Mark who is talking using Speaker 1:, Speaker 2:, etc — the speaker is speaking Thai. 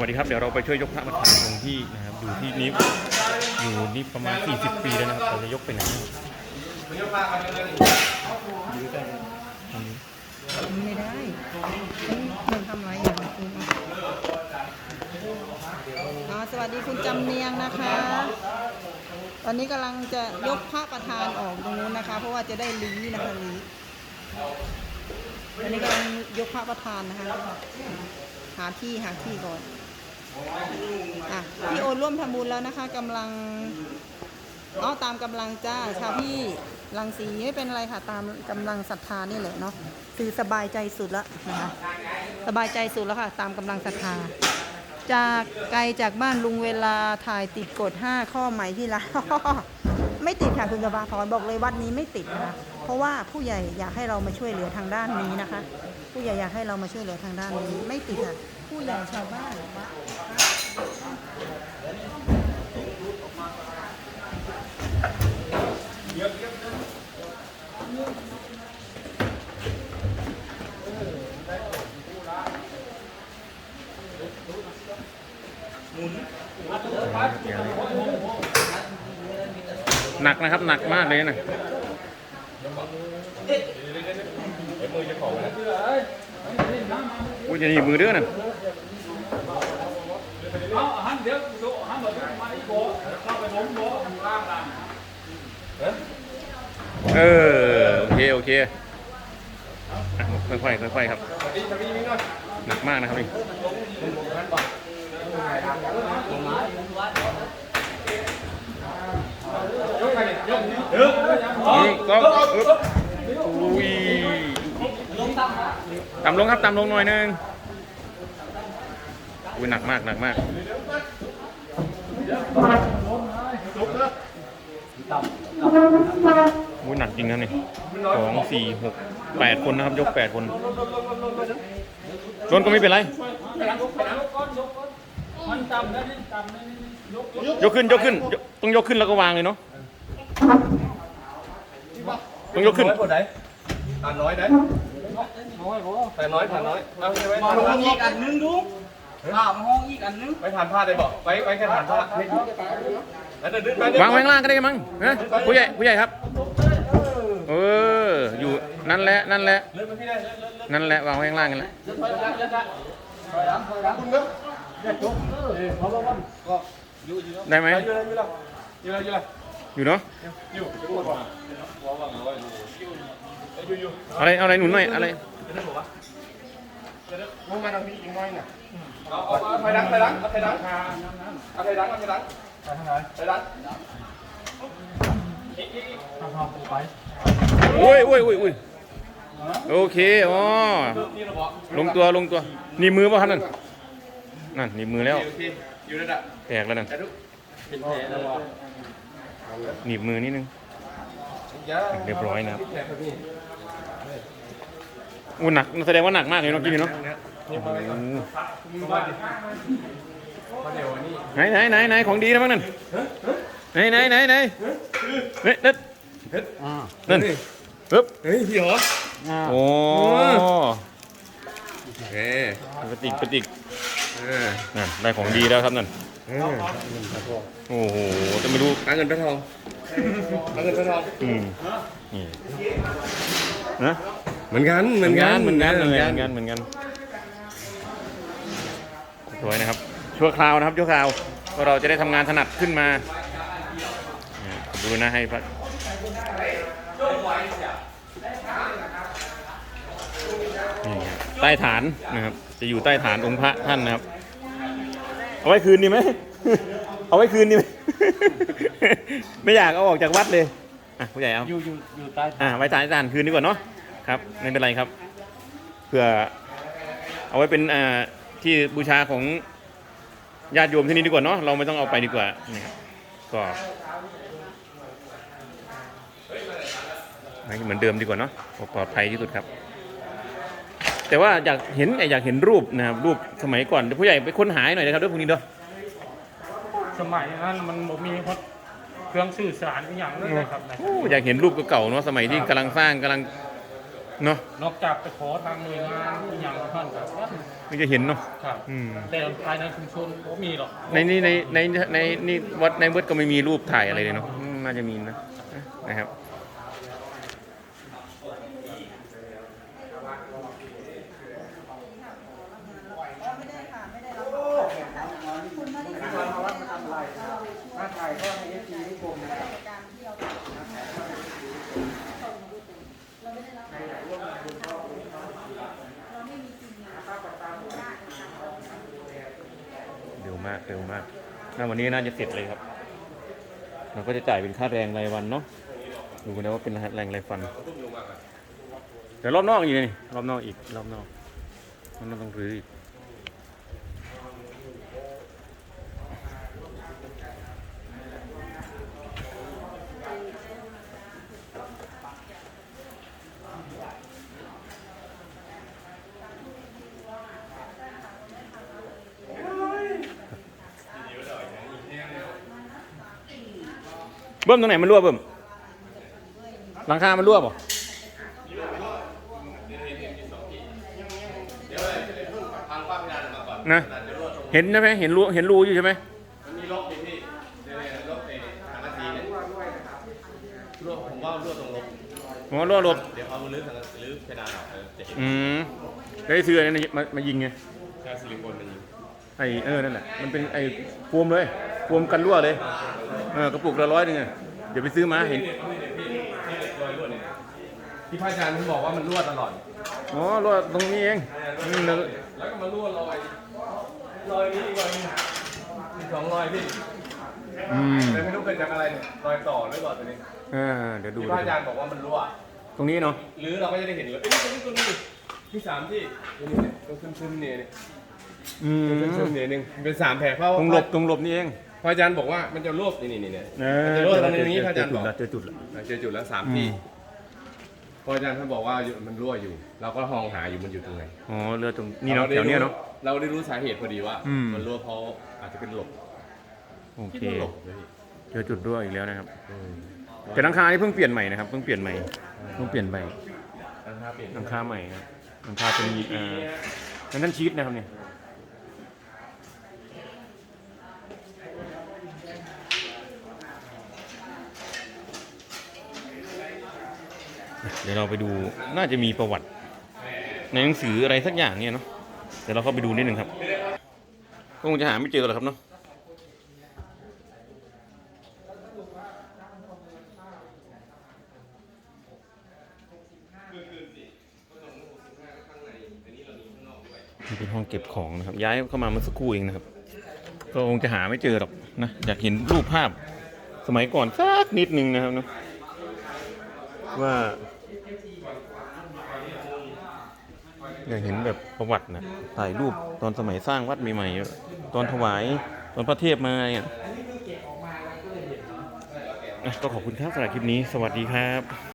Speaker 1: วัสดีครับ เดี๋ยวเราไปช่วยยกพระประธานองที่นะครับอยู่ที่นี้อยู่นี่ประมาณ 40 ปีแล้วนะครับเราจะยกไปไหนอันนี้
Speaker 2: ไม่ได้มันทำไรอย่างคุณสวัสดีคุณจำเนียงนะคะ ตอนนี้กำลังจะยกพระประธานออกตรงนู้นนะคะ เพราะว่าจะได้ลีนะคะลีตอนนี้กำลังยกพระประธานนะคะ หาที่หาที่ก่อน อะพี่โอนร่วมทำบุญแล้วนะคะกำลังเอาตามกำลังจ้าค่ะพี่ลังสีไม่เป็นไรค่ะ ตามกำลังศรัทธานี่แหละเนาะคือสบายใจสุดแล้วนะคะสบายใจสุดแล้วค่ะ ตามกำลังศรัทธาจากไกลจากบ้านลุงเวลาถ่ายติดกฎ5ข้อใหม่ที่ละไม่ติดค่ะคุณกบาพรบอกเลยวัดนี้ไม่ติดนะคะเพราะว่าผู้ใหญ่อยากให้เรามาช่วยเหลือทางด้านนี้นะคะ ผู้ใหญ่อยากให้เรามาช่วยเหลือทางด้านนี้ ไม่ติดค่ะผู้ใหญ่ชาวบ้านว่า
Speaker 1: หนักนะครับหนักมากเลยนะอุ้ยจะหนีบมือเด้อนะ
Speaker 3: เอาหันเดี๋ยวดูหันมาดูมาอีกโบเข้าไปล้มโบข้างล่าง
Speaker 1: เออโอเคโอเคค่อยๆค่อยๆครับหนักมากนะครับนี่ก็อุ้ยต่ำลงครับต่ำลงหน่อยนึง อุ้ยหนักมากหนักมากอุ้ยหนักจริงนะนี่สองสี่หกแปดคนนะครับ ยกแปดคนโดนก็ไม่เป็นไร
Speaker 3: ยก
Speaker 1: ขึ้นยกขึ้น ต้องยกขึ้นแล้วก็วางเลยเนาะต้องยกขึ้น
Speaker 4: น้อยคนไหนทานน้อยได้
Speaker 3: น้อย
Speaker 4: แต่น้อยทานน้อยเอาไว้
Speaker 3: มา
Speaker 4: ทาน
Speaker 3: ห้องอีกอันนึงดู ข้าวมาห้องอีกอันนึง
Speaker 4: ไว้ทานผ้าได้บอกไว้ไว้แค่ทานผ้าแล้วเดินไป
Speaker 1: วางไว้ข้างล่างก็ได้มั้งนะผู้ใหญ่ผู้ใหญ่ครับ เออ อยู่นั่นแหละนั่นแหละ
Speaker 4: เดินไปพี่ได้
Speaker 1: นั่นแหละวางไว้ข้างล่างกันแหละได้ไหม
Speaker 4: อยู่เลยอยู่เลยอยู่เลย
Speaker 1: อยู่เนาะ
Speaker 4: อยู่อยู่ก่อนหัววางร้อยอยู่อยู่
Speaker 1: เอาอะไรเอาอะไรหนุนหน่อยอะไร
Speaker 4: วงการทางพี่อีกน้อยน่ะ เอาเอาเอาไฟดังไฟดังเอาไฟดังเอาไฟดังเอาไฟดังไฟดัง
Speaker 1: โอ้ยโอ้ยโอ้ยโอ้ยโอเคอ๋อลงตัวลงตัว นี่มือป่ะครับนั่นนั่นนี่มือแล้ว
Speaker 4: อยู่ระดับ
Speaker 1: แตกแล้วนั่นหนีบมือนิดนึงเรียบร้อยนะครับอู้หนักแสดงว่าหนักมากเลยเนาะกินเนาะ
Speaker 4: นี่มาไว้ก่อน
Speaker 1: โอ้
Speaker 4: มาดิมาเดี๋ยวนี่
Speaker 1: ไหนไหนไหนไหนของดีนะมั้งนั่นไหนไหนไหนไหนเฮ้ยนั่นนั่นปึ๊บ
Speaker 4: เฮ้ยพี่เหรอ
Speaker 1: โอ้
Speaker 4: เฮ้ย
Speaker 1: กระติกกระติกนั่นได้ของดีแล้วครับนั่นโอ้โหจะไม่รู้
Speaker 4: หาเงินพระทองหาเงินพระทอง
Speaker 1: อืมนี่นะเหมือนกันเหมือนกันเหมือนกันเหมือนกันเหมือนกัน สวยนะครับ ชั่วคราวนะครับชั่วคราวก็เราจะได้ทำงานถนัดขึ้นมาเนี่ยดูนะให้พระนี่ครับใต้ฐานนะครับ จะอยู่ใต้ฐานองค์พระท่านนะครับ เอาไว้คืนดีไหมเอาไว้คืนดีไหมไม่อยากเอาออกจากวัดเลยอะผู้ใหญ่เอา
Speaker 3: อยู่อยู่อยู่ใต้
Speaker 1: อ่าไว้จ่ายจ่ายคืนดีกว่าเนาะครับไม่เป็นไรครับเพื่อเอาไว้เป็นอ่า ที่บูชาของญาติโยมที่นี่ดีกว่าเนาะเราไม่ต้องเอาไปดีกว่านี่ครับก็ให้เหมือนเดิมดีกว่าเนาะปลอดภัยที่สุดครับ แต่ว่าอยากเห็นอยากเห็นรูปนะครับรูปสมัยก่อนเดี๋ยวผู้ใหญ่ไปค้นหาให้หน่อยนะครับด้วยพวกนี้เด้อ
Speaker 3: สมัยนั้นมันบ่มีเครื่องสื่อสารอหย่างเลยครับนะ
Speaker 1: โอ้อยากเห็นรูปเก่าๆเนาะสมัยที่กำลังสร้างกำลัง เนาะ
Speaker 3: นอกจากไปขอทางหน่วยงานอย่างละท่านครับ
Speaker 1: ไม่จะเห็นเนาะ
Speaker 3: ครับ
Speaker 1: อืม
Speaker 3: แต่ภายในชุมชนก็มีหรอก
Speaker 1: ในนี่ในในในนี่วัดในเวิร์ดก็ไม่มีรูปถ่ายอะไรเลยเนาะอืมน่าจะมีนะนะครับ
Speaker 4: ถ้าถ่ายก็ให้เอฟซีได้ชมนะ
Speaker 1: เร็วมากเร็วมากน่าวันนี้น่าจะเสร็จเลยครับ เราก็จะจ่ายเป็นค่าแรงรายวันเนาะดูกันนะว่าเป็นแรงรายฟันเดี๋ยวรอบนอกอีกนี่รอบนอกอีกรอบนอกมันต้องรื้ออีก เบิ้มตรงไหนมันรั่วเบิ้มหลังคา มันรั่วเปล่ะนะเห็นใช่ไหมเห็นรูเห็นรูอยู่ใช่ไหม
Speaker 5: มันมีลบดิพี่เนี่ยเนี่ยลบในทางนาทีเนี่ยลบผมว่าลวดตรงลบ
Speaker 1: อ๋อรั่วรถ
Speaker 5: เดี๋ยวเอามือลื้อทางลื้อเพดานออกเออจะเห็น
Speaker 1: อืมได้ซื้ออะไรนี่มามายิงไง
Speaker 5: แค่ซิลิโคนมันยิง
Speaker 1: ไอเออนั่นแหละมันเป็นไอโฟมเลยโฟมกันรั่วเลยเออกระปุกละร้อยหนึงอะเดี๋ยวไปซื้อมาเห็น
Speaker 5: รอยลวดเนี่ยที่พระอาจารย์ท่านบอกว่ามันรั่วตลอด
Speaker 1: อ๋อรั่วตรงนี้เองอืมแล้ว
Speaker 5: แล้วก็มารั่วรอยรอยนี้อีกรอยหนึงมีสองรอยพี่
Speaker 1: อืม
Speaker 5: แต่ไม่รู้เกิดจากอะไรเนี่ยรอยต่อหรือรอยตัวนี้
Speaker 1: อ่าเดี๋ยวดู
Speaker 5: ที่พระอาจารย์บอกว่ามันรั่ว
Speaker 1: ตรงนี้เนาะ
Speaker 5: หรือเราก็จะได้เห็นเลยเอ้ยตัวนี้ตัวนี้ที่สามที่ตัวนี้เนี่ยตรงซึมๆเนี่ยเนี่ย
Speaker 1: อืม
Speaker 5: ตรงซึมๆเนี่ยหนึ่งเป็นสามแผลเพราะ
Speaker 1: ตรงหลบตรงหลบนี่เอง
Speaker 5: พระอาจารย์บอกว่ามันจะรวบนี่นี่นี่เนี่ย
Speaker 1: เอ
Speaker 5: มัน
Speaker 1: อ
Speaker 5: จะรวบตรง
Speaker 1: เจอ
Speaker 5: นี้พระอา
Speaker 1: เจ
Speaker 5: จา
Speaker 1: อ
Speaker 5: รย์
Speaker 1: จุ
Speaker 5: บ
Speaker 1: ด
Speaker 5: อก
Speaker 1: ละเจอจุดละ
Speaker 5: เจอจุดแล้วสาม
Speaker 1: อื
Speaker 5: ที่
Speaker 1: ม
Speaker 5: พระอาจารย์ท่านบอกว่ามันรั่วอยู่ เราก็ลองหาอยู่มันอยู่ตรงไหน
Speaker 1: อ๋อเรือตรงนี่เนาะแถวเนี้ยเนาะ
Speaker 5: เราได้รู้สาเหตุพอดีว่า
Speaker 1: อืม
Speaker 5: มันรั่วเพราะอาจจะเป็นหลบ
Speaker 1: โอ
Speaker 5: คิด
Speaker 1: เค
Speaker 5: ว่าหลบเลยพี่
Speaker 1: เจอจุดรั่วอีกแล้วนะครับแต่หลังคานี่เพิ่งเปลี่ยนใหม่นะครับเพิ่งเปลี่ยนใหม่เพิ่งเปลี่ยนใหม่
Speaker 5: อันท่าเปลี่ยน
Speaker 1: หลังคาใหม่ครับหลังคาเป็นเอ่อนั่นนั่นชีสนะครับเนี่ย เดี๋ยวเราไปดูน่าจะมีประวัติ ในหนังสืออะไรสักอย่างเนี่ยเนาะเดี๋ยวเราเข้าไปดูนิดหนึ่งครับก็คงจะหาไม่เจอหรอกครับเนาะเป็นห้องเก็บของนะครับ ย้ายเข้ามาเมื่อสักครู่เองนะครับ ก็คงจะหาไม่เจอหรอกนะอยากเห็นรูปภาพสมัยก่อนสักนิดนึงนะครับเนาะ ว่าอยากเห็นแบบประวัตินะถ่ายรูปตอนสมัยสร้างวัดใหม่ๆตอนถวายตอนพระเทพมาเนี่ยอะก็ขอบคุณครับสำหรับคลิปนี้ สวัสดีครับ